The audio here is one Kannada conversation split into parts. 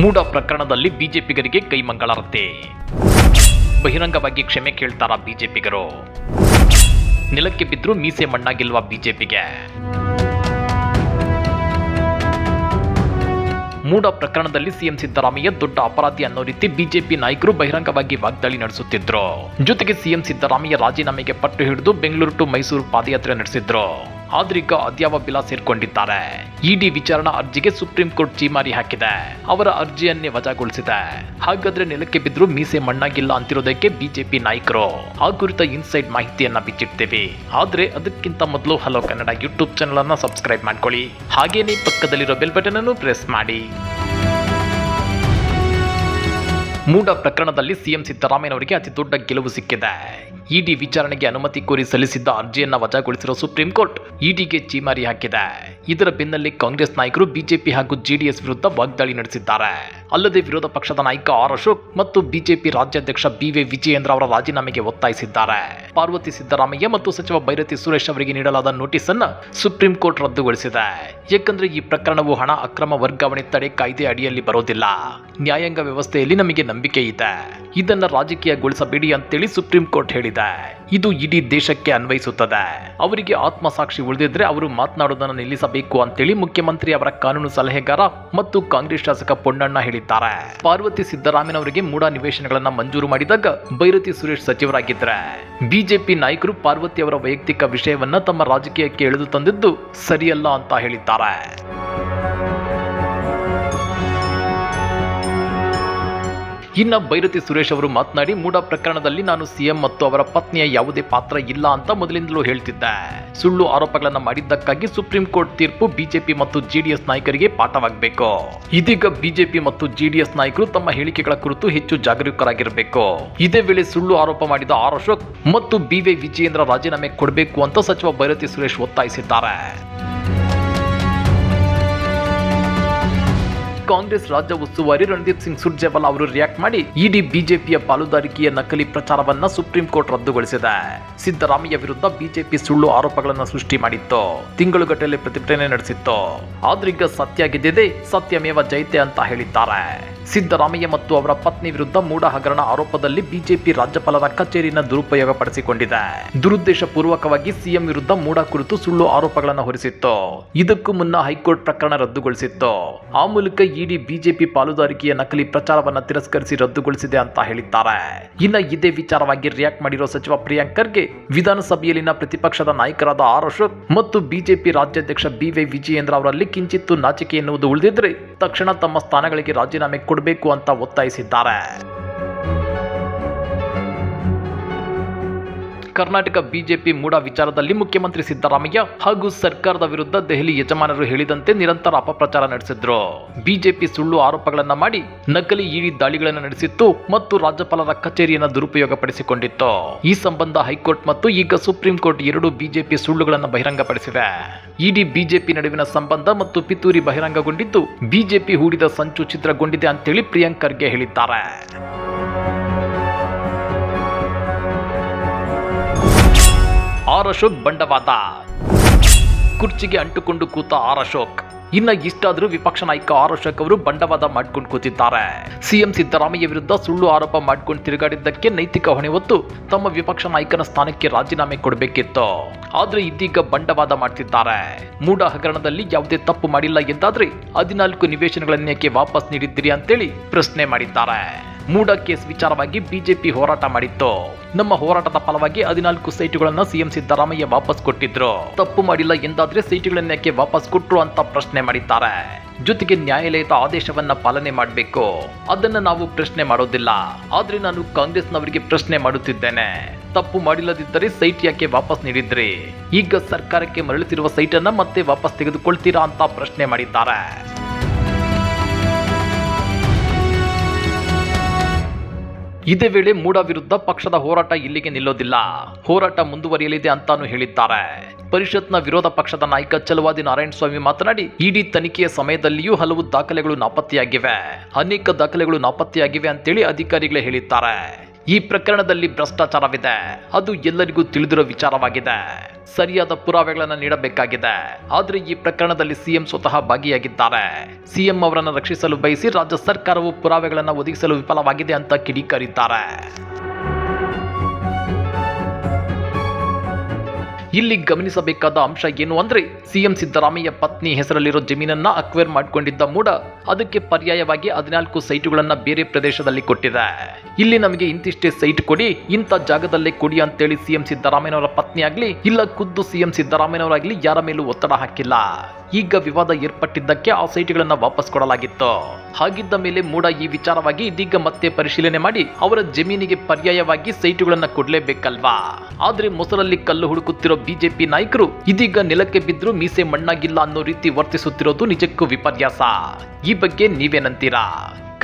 ಮೂಡ ಪ್ರಕರಣದಲ್ಲಿ ಬಿಜೆಪಿಗರಿಗೆ ಕೈಮಂಗಳಾರತೆ ಬಹಿರಂಗವಾಗಿ ಕ್ಷಮೆ ಕೇಳ್ತಾರ ಬಿಜೆಪಿಗರು? ನೆಲಕ್ಕೆ ಬಿದ್ದರೂ ಮೀಸೆ ಮಣ್ಣಾಗಿಲ್ವ ಬಿಜೆಪಿಗೆ? ಮೂಡ ಪ್ರಕರಣದಲ್ಲಿ ಸಿಎಂ ಸಿದ್ದರಾಮಯ್ಯ ದೊಡ್ಡ ಅಪರಾಧಿ ಅನ್ನೋ ರೀತಿ ಬಿಜೆಪಿ ನಾಯಕರು ಬಹಿರಂಗವಾಗಿ ವಾಗ್ದಾಳಿ ನಡೆಸುತ್ತಿದ್ರು. ಜೊತೆಗೆ ಸಿಎಂ ಸಿದ್ದರಾಮಯ್ಯ ರಾಜೀನಾಮೆಗೆ ಪಟ್ಟು ಹಿಡಿದು ಬೆಂಗಳೂರು ಟು ಮೈಸೂರು ಪಾದಯಾತ್ರೆ ನಡೆಸಿದ್ರು. ಆದ್ರೀಗ ಅದ್ಯಾವ ಬಿಲ ಸೇರ್ಕೊಂಡಿದ್ದಾರೆ? ಇಡಿ ವಿಚಾರಣಾ ಅರ್ಜಿಗೆ ಸುಪ್ರೀಂ ಕೋರ್ಟ್ ಚೀಮಾರಿ ಹಾಕಿದೆ. ಅವರ ಅರ್ಜಿಯನ್ನೇ ವಜಾಗೊಳಿಸಿದೆ. ಹಾಗಾದ್ರೆ ನೆಲಕ್ಕೆ ಬಿದ್ದರೂ ಮೀಸೆ ಮಣ್ಣಾಗಿಲ್ಲ ಅಂತಿರೋದಕ್ಕೆ ಬಿಜೆಪಿ ನಾಯಕರು. ಆ ಕುರಿತ ಇನ್ಸೈಡ್ ಮಾಹಿತಿಯನ್ನ ಬಿಚ್ಚಿಡ್ತೇವೆ. ಆದ್ರೆ ಅದಕ್ಕಿಂತ ಮೊದಲು ಹಲೋ ಕನ್ನಡ ಯೂಟ್ಯೂಬ್ ಚಾನಲ್ ಅನ್ನ ಸಬ್ಸ್ಕ್ರೈಬ್ ಮಾಡ್ಕೊಳ್ಳಿ. ಹಾಗೇನೇ ಪಕ್ಕದಲ್ಲಿರೋ ಬೆಲ್ ಬಟನ್ ಅನ್ನು ಪ್ರೆಸ್ ಮಾಡಿ. ಮೂಡ ಪ್ರಕರಣದಲ್ಲಿ ಸಿಎಂ ಸಿದ್ದರಾಮಯ್ಯನವರಿಗೆ ಅತಿ ದೊಡ್ಡ ಗೆಲುವು ಸಿಕ್ಕಿದೆ. ಇಡಿ ವಿಚಾರಣೆಗೆ ಅನುಮತಿ ಕೋರಿ ಸಲ್ಲಿಸಿದ್ದ ಅರ್ಜಿಯನ್ನ ವಜಾಗೊಳಿಸಿರುವ ಸುಪ್ರೀಂ ಕೋರ್ಟ್ ಇಡಿಗೆ ಚೀಮಾರಿ ಹಾಕಿದೆ. ಇದರ ಬೆನ್ನಲ್ಲೇ ಕಾಂಗ್ರೆಸ್ ನಾಯಕರು ಬಿಜೆಪಿ ಹಾಗೂ ಜೆಡಿಎಸ್ ವಿರುದ್ಧ ವಾಗ್ದಾಳಿ ನಡೆಸಿದ್ದಾರೆ. ಅಲ್ಲದೆ ವಿರೋಧ ಪಕ್ಷದ ನಾಯಕ ಆರ್ ಅಶೋಕ್ ಮತ್ತು ಬಿಜೆಪಿ ರಾಜ್ಯಾಧ್ಯಕ್ಷ ಬಿವಿ ವಿಜಯೇಂದ್ರ ಅವರ ರಾಜೀನಾಮೆಗೆ ಒತ್ತಾಯಿಸಿದ್ದಾರೆ. ಪಾರ್ವತಿ ಸಿದ್ದರಾಮಯ್ಯ ಮತ್ತು ಸಚಿವ ಭೈರತಿ ಸುರೇಶ್ ಅವರಿಗೆ ನೀಡಲಾದ ನೋಟಿಸ್ ಅನ್ನು ಸುಪ್ರೀಂ ಕೋರ್ಟ್ ರದ್ದುಗೊಳಿಸಿದೆ. ಯಾಕಂದ್ರೆ ಈ ಪ್ರಕರಣವು ಹಣ, ಅಕ್ರಮ ವರ್ಗಾವಣೆ ತಡೆ ಕಾಯ್ದೆ ಅಡಿಯಲ್ಲಿ ಬರೋದಿಲ್ಲ. ನ್ಯಾಯಾಂಗ ವ್ಯವಸ್ಥೆಯಲ್ಲಿ ನಮಗೆ ನಂಬಿಕೆ ಇದೆ. ಇದನ್ನ ರಾಜಕೀಯಗೊಳಿಸಬೇಡಿ ಅಂತೇಳಿ ಸುಪ್ರೀಂ ಕೋರ್ಟ್ ಹೇಳಿದೆ. ಇದು ಇಡೀ ದೇಶಕ್ಕೆ ಅನ್ವಯಿಸುತ್ತದೆ. ಅವರಿಗೆ ಆತ್ಮಸಾಕ್ಷಿ ಉಳಿದಿದ್ರೆ ಅವರು ಮಾತನಾಡೋದನ್ನು ನಿಲ್ಲಿಸಬೇಕು ಅಂತೇಳಿ ಮುಖ್ಯಮಂತ್ರಿ ಅವರ ಕಾನೂನು ಸಲಹೆಗಾರ ಮತ್ತು ಕಾಂಗ್ರೆಸ್ ಶಾಸಕ ಪೊನ್ನಣ್ಣ ಹೇಳಿದ್ದಾರೆ. ಪಾರ್ವತಿ ಸಿದ್ದರಾಮಯ್ಯನವರಿಗೆ ಮೂಡ ನಿವೇಶನಗಳನ್ನ ಮಂಜೂರು ಮಾಡಿದಾಗ ಬೈರತಿ ಸುರೇಶ್ ಸಚಿವರಾಗಿದ್ರೆ. ಬಿಜೆಪಿ ನಾಯಕರು ಪಾರ್ವತಿ ಅವರ ವೈಯಕ್ತಿಕ ವಿಷಯವನ್ನ ತಮ್ಮ ರಾಜಕೀಯಕ್ಕೆ ಎಳೆದು ತಂದಿದ್ದು ಸರಿಯಲ್ಲ ಅಂತ ಹೇಳಿದ್ದಾರೆ. ಇನ್ನ ಬೈರತಿ ಸುರೇಶ್ ಅವರು ಮಾತನಾಡಿ, ಮೂಡ ಪ್ರಕರಣದಲ್ಲಿ ನಾನು ಸಿಎಂ ಮತ್ತು ಅವರ ಪತ್ನಿಯ ಯಾವುದೇ ಪಾತ್ರ ಇಲ್ಲ ಅಂತ ಮೊದಲಿಂದಲೂ ಹೇಳ್ತಿದ್ದೆ. ಸುಳ್ಳು ಆರೋಪಗಳನ್ನು ಮಾಡಿದ್ದಕ್ಕಾಗಿ ಸುಪ್ರೀಂ ಕೋರ್ಟ್ ತೀರ್ಪು ಬಿಜೆಪಿ ಮತ್ತು ಜೆಡಿಎಸ್ ನಾಯಕರಿಗೆ ಪಾಠವಾಗಬೇಕು. ಇದೀಗ ಬಿಜೆಪಿ ಮತ್ತು ಜೆಡಿಎಸ್ ನಾಯಕರು ತಮ್ಮ ಹೇಳಿಕೆಗಳ ಕುರಿತು ಹೆಚ್ಚು ಜಾಗರೂಕರಾಗಿರಬೇಕು. ಇದೇ ವೇಳೆ ಸುಳ್ಳು ಆರೋಪ ಮಾಡಿದ ಆರ್ ಮತ್ತು ಬಿವೈ ವಿಜಯೇಂದ್ರ ರಾಜೀನಾಮೆ ಕೊಡಬೇಕು ಅಂತ ಸಚಿವ ಬೈರತಿ ಸುರೇಶ್ ಒತ್ತಾಯಿಸಿದ್ದಾರೆ. ಕಾಂಗ್ರೆಸ್ ರಾಜ್ಯ ಉಸ್ತುವಾರಿ ರಣದೀಪ್ ಸಿಂಗ್ ಸುರ್ಜೇವಾಲಾ ಅವರು ರಿಯಾಕ್ಟ್ ಮಾಡಿ ಇಡಿ ಬಿಜೆಪಿಯ ಪಾಲುದಾರಿಕೆಯ ನಕಲಿ ಪ್ರಚಾರವನ್ನ ಸುಪ್ರೀಂ ಕೋರ್ಟ್ ರದ್ದುಗೊಳಿಸಿದೆ. ಸಿದ್ದರಾಮಯ್ಯ ವಿರುದ್ಧ ಬಿಜೆಪಿ ಸುಳ್ಳು ಆರೋಪಗಳನ್ನು ಸೃಷ್ಟಿ ಮಾಡಿತ್ತು. ತಿಂಗಳುಗಟ್ಟಲೆ ಪ್ರತಿಭಟನೆ ನಡೆಸಿತ್ತು. ಆದ್ರೀಗ ಸತ್ಯ ಗೆದ್ದಿದೆ ಸತ್ಯಮೇವ ಜೈತೆ ಅಂತ ಹೇಳಿದ್ದಾರೆ. ಸಿದ್ದರಾಮಯ್ಯ ಮತ್ತು ಅವರ ಪತ್ನಿ ವಿರುದ್ಧ ಮೂಡ ಹಗರಣ ಆರೋಪದಲ್ಲಿ ಬಿಜೆಪಿ ರಾಜ್ಯಪಾಲರ ಕಚೇರಿನ ದುರುಪಯೋಗ ಪಡಿಸಿಕೊಂಡಿದೆ. ದುರುದ್ದೇಶ ಪೂರ್ವಕವಾಗಿ ಸಿಎಂ ವಿರುದ್ಧ ಮೂಡ ಕುರಿತು ಸುಳ್ಳು ಆರೋಪಗಳನ್ನು ಹೊರಿಸಿತ್ತು. ಇದಕ್ಕೂ ಮುನ್ನ ಹೈಕೋರ್ಟ್ ಪ್ರಕರಣ ರದ್ದುಗೊಳಿಸಿತ್ತು. ಆ ಮೂಲಕ ಇಡೀ ಬಿಜೆಪಿ ಪಾಲುದಾರಿಕೆಯ ನಕಲಿ ಪ್ರಚಾರವನ್ನು ತಿರಸ್ಕರಿಸಿ ರದ್ದುಗೊಳಿಸಿದೆ ಅಂತ ಹೇಳಿದ್ದಾರೆ. ಇನ್ನ ಇದೇ ವಿಚಾರವಾಗಿ ರಿಯಾಕ್ಟ್ ಮಾಡಿರೋ ಸಚಿವ ಪ್ರಿಯಾಂಕ್ ಖರ್ಗೆ ವಿಧಾನಸಭೆಯಲ್ಲಿನ ಪ್ರತಿಪಕ್ಷದ ನಾಯಕರಾದ ಆರ್ ಅಶೋಕ್ ಮತ್ತು ಬಿಜೆಪಿ ರಾಜ್ಯಾಧ್ಯಕ್ಷ ಬಿವೈ ವಿಜಯೇಂದ್ರ ಅವರಲ್ಲಿ ಕಿಂಚಿತ್ತು ನಾಚಿಕೆ ಎನ್ನುವುದು ಉಳಿದಿದ್ರೆ ತಕ್ಷಣ ತಮ್ಮ ಸ್ಥಾನಗಳಿಗೆ ರಾಜೀನಾಮೆ ಕೊಡಬೇಕು ಅಂತ ಒತ್ತಾಯಿಸಿದ್ದಾರೆ. ಕರ್ನಾಟಕ ಬಿಜೆಪಿ ಮೂಡ ವಿಚಾರದಲ್ಲಿ ಮುಖ್ಯಮಂತ್ರಿ ಸಿದ್ದರಾಮಯ್ಯ ಹಾಗೂ ಸರ್ಕಾರದ ವಿರುದ್ಧ ದೆಹಲಿ ಯಜಮಾನರು ಹೇಳಿದಂತೆ ನಿರಂತರ ಅಪಪ್ರಚಾರ ನಡೆಸಿದ್ರು. ಬಿಜೆಪಿ ಸುಳ್ಳು ಆರೋಪಗಳನ್ನ ಮಾಡಿ ನಕಲಿ ಇಡಿ ದಾಳಿಗಳನ್ನು ನಡೆಸಿತ್ತು ಮತ್ತು ರಾಜ್ಯಪಾಲರ ಕಚೇರಿಯನ್ನು ದುರುಪಯೋಗ ಪಡಿಸಿಕೊಂಡಿತ್ತು ಈ ಸಂಬಂಧ ಹೈಕೋರ್ಟ್ ಮತ್ತು ಈಗ ಸುಪ್ರೀಂ ಕೋರ್ಟ್ ಎರಡು ಬಿಜೆಪಿ ಸುಳ್ಳುಗಳನ್ನು ಬಹಿರಂಗಪಡಿಸಿವೆ. ಇಡಿ ಬಿಜೆಪಿ ನಡುವಿನ ಸಂಬಂಧ ಮತ್ತು ಪಿತೂರಿ ಬಹಿರಂಗಗೊಂಡಿದ್ದು ಬಿಜೆಪಿ ಹೂಡಿದ ಸಂಚು ಚಿತ್ರಗೊಂಡಿದೆ ಅಂತೇಳಿ ಪ್ರಿಯಾಂಕರ್ಗೆ ಹೇಳಿದ್ದಾರೆ. ಆರ್ ಅಶೋಕ್ ಬಂಡವಾದ ಕುರ್ಚಿಗೆ ಅಂಟುಕೊಂಡು ಕೂತ ಆರ್ ಅಶೋಕ್ ಇನ್ನ ಇಷ್ಟಾದರೂ ವಿಪಕ್ಷ ನಾಯಕ ಆರ್ ಅಶೋಕ್ ಅವರು ಬಂಡವಾದ ಮಾಡ್ಕೊಂಡು ಕೂತಿದ್ದಾರೆ. ಸಿಎಂ ಸಿದ್ದರಾಮಯ್ಯ ವಿರುದ್ಧ ಸುಳ್ಳು ಆರೋಪ ಮಾಡ್ಕೊಂಡು ತಿರುಗಾಡಿದ್ದಕ್ಕೆ ನೈತಿಕ ಹೊಣೆ ಹೊತ್ತು ತಮ್ಮ ವಿಪಕ್ಷ ನಾಯಕನ ಸ್ಥಾನಕ್ಕೆ ರಾಜೀನಾಮೆ ಕೊಡಬೇಕಿತ್ತು. ಆದ್ರೆ ಇದೀಗ ಬಂಡವಾದ ಮಾಡ್ತಿದ್ದಾರೆ. ಮೂಡ ಹಗರಣದಲ್ಲಿ ಯಾವುದೇ ತಪ್ಪು ಮಾಡಿಲ್ಲ ಎಂದಾದ್ರೆ ಹದಿನಾಲ್ಕು ನಿವೇಶನಗಳನ್ನೇಕೆ ವಾಪಸ್ ನೀಡಿದ್ದೀರಿ ಅಂತೇಳಿ ಪ್ರಶ್ನೆ ಮಾಡಿದ್ದಾರೆ. ಮೂಡ ಕೇಸ್ ವಿಚಾರವಾಗಿ ಬಿಜೆಪಿ ಹೋರಾಟ ಮಾಡಿತ್ತು. ನಮ್ಮ ಹೋರಾಟದ ಫಲವಾಗಿ ಹದಿನಾಲ್ಕು ಸೈಟುಗಳನ್ನ ಸಿಎಂ ಸಿದ್ದರಾಮಯ್ಯ ವಾಪಸ್ ಕೊಟ್ಟಿದ್ರು. ತಪ್ಪು ಮಾಡಿಲ್ಲ ಎಂದಾದ್ರೆ ಸೈಟುಗಳನ್ನೇಕೆ ವಾಪಸ್ ಕೊಟ್ರು ಅಂತ ಪ್ರಶ್ನೆ ಮಾಡಿದ್ದಾರೆ. ಜೊತೆಗೆ ನ್ಯಾಯಾಲಯದ ಆದೇಶವನ್ನ ಪಾಲನೆ ಮಾಡಬೇಕು. ಅದನ್ನ ನಾವು ಪ್ರಶ್ನೆ ಮಾಡೋದಿಲ್ಲ. ಆದ್ರೆ ನಾನು ಕಾಂಗ್ರೆಸ್ನವರಿಗೆ ಪ್ರಶ್ನೆ ಮಾಡುತ್ತಿದ್ದೇನೆ. ತಪ್ಪು ಮಾಡಿಲ್ಲದಿದ್ದರೆ ಸೈಟ್ ಯಾಕೆ ವಾಪಸ್ ನೀಡಿದ್ರಿ? ಈಗ ಸರ್ಕಾರಕ್ಕೆ ಮರಳುತ್ತಿರುವ ಸೈಟ್ ಅನ್ನ ಮತ್ತೆ ವಾಪಸ್ ತೆಗೆದುಕೊಳ್ತೀರಾ ಅಂತ ಪ್ರಶ್ನೆ ಮಾಡಿದ್ದಾರೆ. ಇದೇ ವೇಳೆ ಮೂಡ ವಿರುದ್ಧ ಪಕ್ಷದ ಹೋರಾಟ ಇಲ್ಲಿಗೆ ನಿಲ್ಲೋದಿಲ್ಲ. ಹೋರಾಟ ಮುಂದುವರಿಯಲಿದೆ ಅಂತಾನು ಹೇಳಿದ್ದಾರೆ. ಪರಿಷತ್ನ ವಿರೋಧ ಪಕ್ಷದ ನಾಯಕ ಚಲವಾದಿ ನಾರಾಯಣಸ್ವಾಮಿ ಮಾತನಾಡಿ, ಇಡಿ ತನಿಖೆಯ ಸಮಯದಲ್ಲಿಯೂ ಹಲವು ದಾಖಲೆಗಳು ನಾಪತ್ತೆಯಾಗಿವೆ. ಅನೇಕ ದಾಖಲೆಗಳು ನಾಪತ್ತೆಯಾಗಿವೆ ಅಂತೇಳಿ ಅಧಿಕಾರಿಗಳೇ ಹೇಳಿದ್ದಾರೆ. ಈ ಪ್ರಕರಣದಲ್ಲಿ ಭ್ರಷ್ಟಾಚಾರವಿದೆ. ಅದು ಎಲ್ಲರಿಗೂ ತಿಳಿದಿರೋ ವಿಚಾರವಾಗಿದೆ. ಸರಿಯಾದ ಪುರಾವೆಗಳನ್ನು ನೀಡಬೇಕಾಗಿದೆ. ಆದರೆ ಈ ಪ್ರಕರಣದಲ್ಲಿ ಸಿಎಂ ಸ್ವತಃ ಭಾಗಿಯಾಗಿದ್ದಾರೆ. ಸಿಎಂ ಅವರನ್ನು ರಕ್ಷಿಸಲು ಬಯಸಿ ರಾಜ್ಯ ಸರ್ಕಾರವು ಪುರಾವೆಗಳನ್ನು ಒದಗಿಸಲು ವಿಫಲವಾಗಿದೆ ಅಂತ ಕಿಡಿಕಾರಿದ್ದಾರೆ. ಇಲ್ಲಿ ಗಮನಿಸಬೇಕಾದ ಅಂಶ ಏನು ಅಂದ್ರೆ ಸಿಎಂ ಸಿದ್ದರಾಮಯ್ಯ ಪತ್ನಿ ಹೆಸರಲ್ಲಿರೋ ಜಮೀನನ್ನ ಅಕ್ವೇರ್ ಮಾಡಿಕೊಂಡಿದ್ದ ಮೂಡ. ಅದಕ್ಕೆ ಪರ್ಯಾಯವಾಗಿ ಹದಿನಾಲ್ಕು ಸೈಟುಗಳನ್ನ ಬೇರೆ ಪ್ರದೇಶದಲ್ಲಿ ಕೊಟ್ಟಿದೆ. ಇಲ್ಲಿ ನಮಗೆ ಇಂತಿಷ್ಟೇ ಸೈಟ್ ಕೊಡಿ, ಇಂಥ ಜಾಗದಲ್ಲೇ ಕೊಡಿ ಅಂತೇಳಿ ಸಿಎಂ ಸಿದ್ದರಾಮಯ್ಯನವರ ಪತ್ನಿ ಆಗ್ಲಿ ಇಲ್ಲ ಖುದ್ದು ಸಿಎಂ ಸಿದ್ದರಾಮಯ್ಯನವರಾಗ್ಲಿ ಯಾರ ಮೇಲೂ ಒತ್ತಡ ಹಾಕಿಲ್ಲ. ಈಗ ವಿವಾದ ಏರ್ಪಟ್ಟಿದ್ದಕ್ಕೆ ಆ ಸೈಟ್ಗಳನ್ನ ವಾಪಸ್ ಕೊಡಲಾಗಿತ್ತು. ಹಾಗಿದ್ದ ಮೇಲೆ ಮೂಡ ಈ ವಿಚಾರವಾಗಿ ಇದೀಗ ಮತ್ತೆ ಪರಿಶೀಲನೆ ಮಾಡಿ ಅವರ ಜಮೀನಿಗೆ ಪರ್ಯಾಯವಾಗಿ ಸೈಟುಗಳನ್ನ ಕೊಡಲೇಬೇಕಲ್ವಾ? ಆದ್ರೆ ಮೊಸರಲ್ಲಿ ಕಲ್ಲು ಹುಡುಕುತ್ತಿರೋ ಬಿಜೆಪಿ ನಾಯಕರು ಇದೀಗ ನೆಲಕ್ಕೆ ಬಿದ್ದರೂ ಮೀಸೆ ಮಣ್ಣಾಗಿಲ್ಲ ಅನ್ನೋ ರೀತಿ ವರ್ತಿಸುತ್ತಿರೋದು ನಿಜಕ್ಕೂ ವಿಪರ್ಯಾಸ. ಈ ಬಗ್ಗೆ ನೀವೇನಂತೀರಾ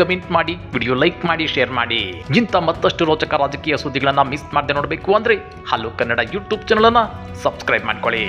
ಕಮೆಂಟ್ ಮಾಡಿ, ವಿಡಿಯೋ ಲೈಕ್ ಮಾಡಿ, ಶೇರ್ ಮಾಡಿ. ಇಂಥ ಮತ್ತಷ್ಟು ರೋಚಕ ರಾಜಕೀಯ ಸುದ್ದಿಗಳನ್ನ ಮಿಸ್ ಮಾಡದೆ ನೋಡಬೇಕು ಅಂದ್ರೆ ಹಲೋ ಕನ್ನಡ ಯೂಟ್ಯೂಬ್ ಚಾನಲ್ ಅನ್ನ ಸಬ್ಸ್ಕ್ರೈಬ್ ಮಾಡ್ಕೊಳ್ಳಿ.